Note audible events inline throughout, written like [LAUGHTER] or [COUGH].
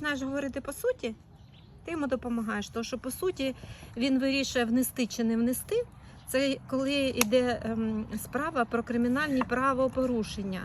починаєш говорити по суті, ти йому допомагаєш. Тому що по суті він вирішує внести чи не внести. Це коли йде ем, справа про кримінальні правопорушення.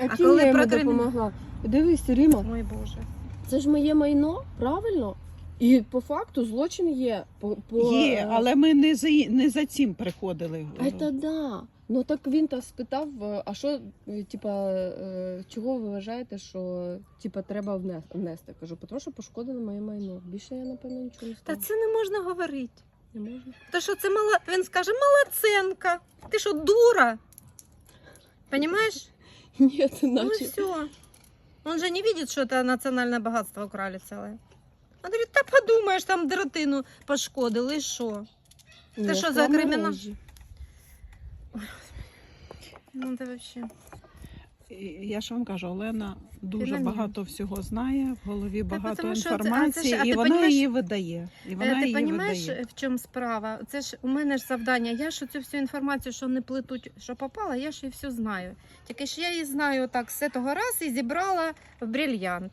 А, А коли я йому про кримін- допомогла? Дивись, Ріма, Ой Боже. це ж моє майно, правильно? І по факту злочин є. По, по, Є, е, але ми не за, не за цим приходили. Це да. Ну так він та спитав, е, а що, е, типа, е, чого ви вважаєте, що типа треба внести? Кажу, тому що пошкодили моє майно. Більше я напевно нічого не Та це не можна говорити. Не можна. Та що це мала. Він скаже, малоценка. Ти що, дура? Понимаешь? [LAUGHS] Ні, це Ну наче. все. Он же не видит, что это национальное богатство украли целое. Он говорит, та подумаєш, там дротину пошкодили, і що? Ні, що це за кримінал? мережі. Ну це вообще. Я ж вам кажу, Олена дуже Феномен. багато всього знає, в голові багато що це- а це інформації, ж- а і ти вона понімаєш- її видає. І вона Е, Ти її розумієш, видає. в чому справа? Це ж у мене ж завдання. Я ж цю всю інформацію, що не плетуть, що попала, я ж її всю знаю. Тільки ж я її знаю так з того разу і зібрала в брильянт.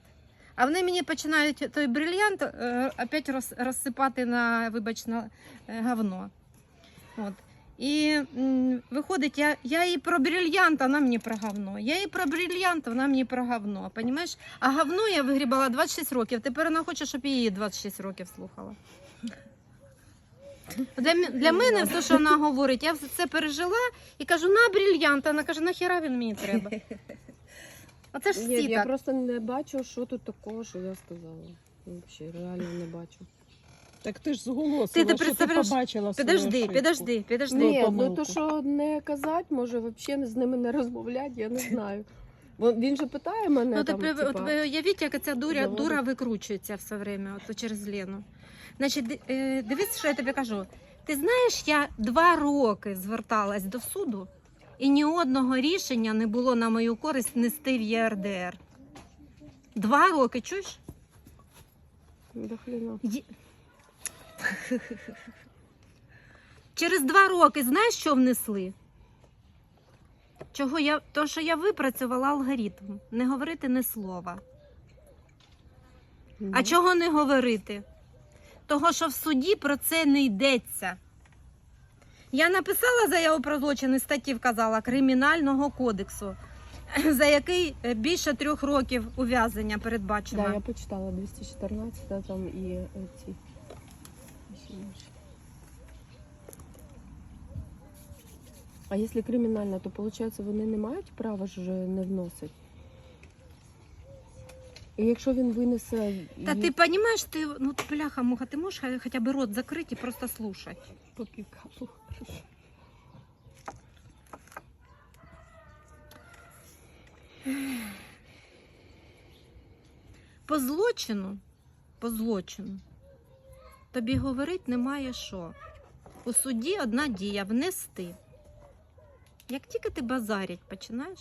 А вони мені починають той брильянт е, опять роз, розсипати на, вибач, на е, говно. От. І виходить, я, я їй про брильянт, вона мені про говно. Я їй про брильянт, вона мені про говно. Понімаєш? А говно я вигрібала 26 років. Тепер вона хоче, щоб її 26 років слухала. Для, для мене все, що вона говорить, я все це пережила і кажу, на брильянт. Вона каже, нахіра він мені треба. [LAUGHS] Оце ж Ні, всі я так. просто не бачу, що тут такого, що я сказала. Взагалі, реально не бачу. Так ти ж зголосила, Ти- ти що ти побачила свою Підожди, ошибку. підожди, підожди. Ну, Ні, ну то що не казати, може взагалі з ними не розмовляти, я не знаю. Бо він же питає мене Ну, там, тепер, типа, от ви уявіть, як ця дуря, дура викручується все время от, через Лену. Значить, е, дивись, що я тобі кажу. Ти знаєш, я два роки зверталась до суду, і ні одного рішення не було на мою користь нести в ЄРДР. Два роки, чуєш? до хрена. Є- [LAUGHS] Через два роки знаєш, що внесли? Чого я, то, що я випрацювала алгоритм, не говорити ні слова. А Ну, чого не говорити? Того, що в суді про це не йдеться. Я написала заяву про злочин і статті вказала Кримінального кодексу, [CLEARS THROAT] за який е, більше трьох років ув'язнення передбачено. Да, я почитала 214, да, там і е, ці. А якщо кримінальна, то виходить, вони не мають права ж не вносити. І якщо він винесе. Та ти розумієш, ти ну бляха муха, ти можеш хоча б рот закрити і просто слухати. по пікапу. По злочину, по злочину, тобі говорить немає що. У суді одна дія внести. Як тільки ти базарять починаєш,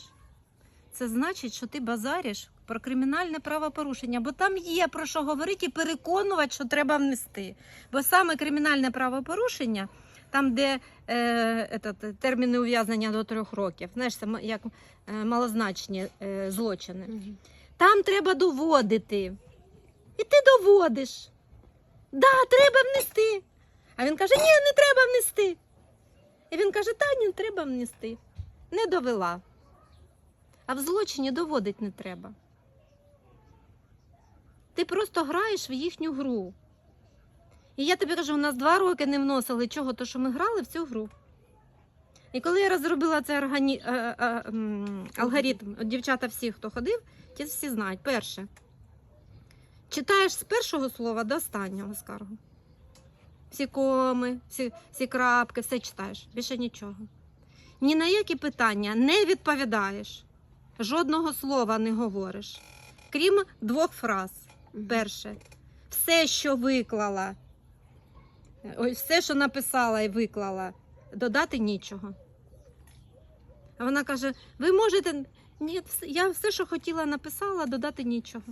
це значить, що ти базариш про кримінальне правопорушення, бо там є про що говорити і переконувати, що треба внести. Бо саме кримінальне правопорушення, там, де е, этот, терміни ув'язнення до трьох років, знаєш, це як е, малозначні е, злочини. Там треба доводити. І ти доводиш. Да, треба внести. А він каже: ні, не треба внести. Каже, та ні, треба внести. Не довела. А в злочині доводить не треба. Ти просто граєш в їхню гру. І я тобі кажу, у нас два роки не вносили чого, то що ми грали в цю гру. І коли я розробила цей органі... е, е, м, алгоритм, дівчата всі, хто ходив, ті всі знають. Перше. Читаєш з першого слова до останнього скаргу. Всі коми, всі, всі крапки, все читаєш, більше нічого. Ні на які питання не відповідаєш, жодного слова не говориш, крім двох фраз. Перше, все, що виклала, ой, все, що написала і виклала, додати нічого. А вона каже: ви можете. Ні, я все, що хотіла, написала, додати нічого.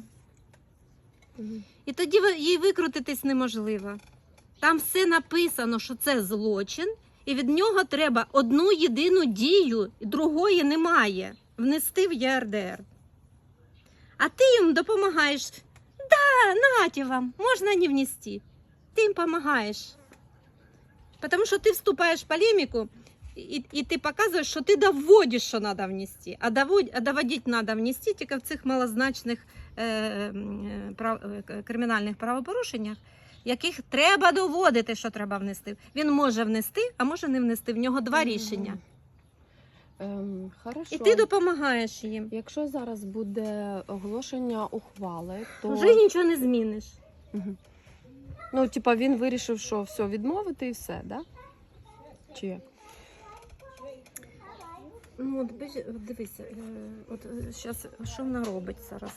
І тоді їй викрутитись неможливо. Там все написано, що це злочин, і від нього треба одну єдину дію, і другої немає. Внести в ЄРДР. А ти їм допомагаєш. Да, нате вам, можно не внести. Ты им помогаешь. Потому что ты вступаешь в полемику, и, и ты показываешь, что ты доводишь, що треба внести. А, довод, а доводити треба внести тільки в цих малозначних е, м, е, прав, е, к- кримінальних правопорушеннях, яких треба доводити, що треба внести. Він може внести, а може не внести. В нього два рішення. Ем, хорошо. І ти допомагаєш їм. Якщо зараз буде оголошення ухвали, то Вже нічого не зміниш. Мгм. ну, типа, він вирішив, що все відмовити і все, да? Чи як? Ну, от дивися, е, от зараз що вона робить зараз?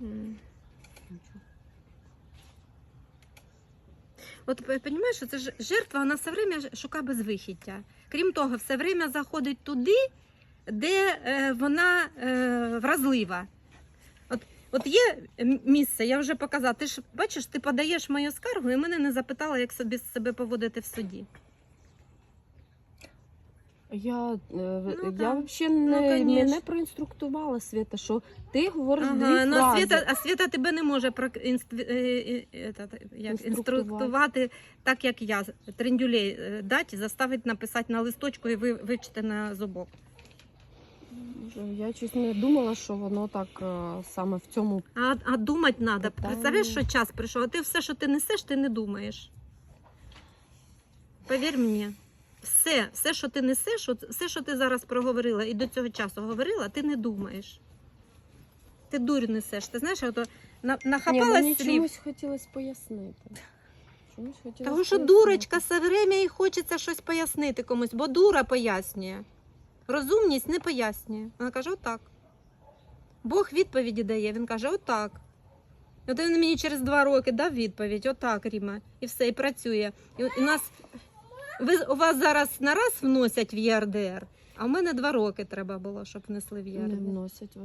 М. От розумієш, що це ж жертва, вона все время шукає безвихіддя. Крім того, все время заходить туди, де е, вона е, вразлива. От, от є місце, я вже показала. Ти ж бачиш, ти подаєш мою скаргу і мене не запитала, як собі себе поводити в суді. Я, е, Ну, я взагалі Ну, не, конечно. мене проінструктувала Свята, що ти говориш дві Ага, ну, фрази. Світа, а Світа тебе не може про, інст, е, е, як, Інструктувати. так, як я. Трендюлей дати, заставити написати на листочку і ви, вивчити на зубок. Я щось не думала, що воно так саме в цьому. А, а думати треба. Представляєш, що час прийшов, а ти все, що ти несеш, ти не думаєш. Повір мені. Все, все, що ти несеш, все, що ти зараз проговорила і до цього часу говорила, ти не думаєш. Ти дурь несеш. Ти знаєш, ото на- Ні, мені слів. чомусь хотілося пояснити. Чомусь хотілося Тому що пояснити. дурочка все время і хочеться щось пояснити комусь, бо дура пояснює. Розумність не пояснює. Вона каже, отак. Бог відповіді дає. Він каже, отак. От він мені через два роки дав відповідь, отак, Ріма. І все, і працює. І у нас ви, у вас зараз на раз вносять в ЄРДР, а в мене два роки треба було, щоб внесли в Не вносять.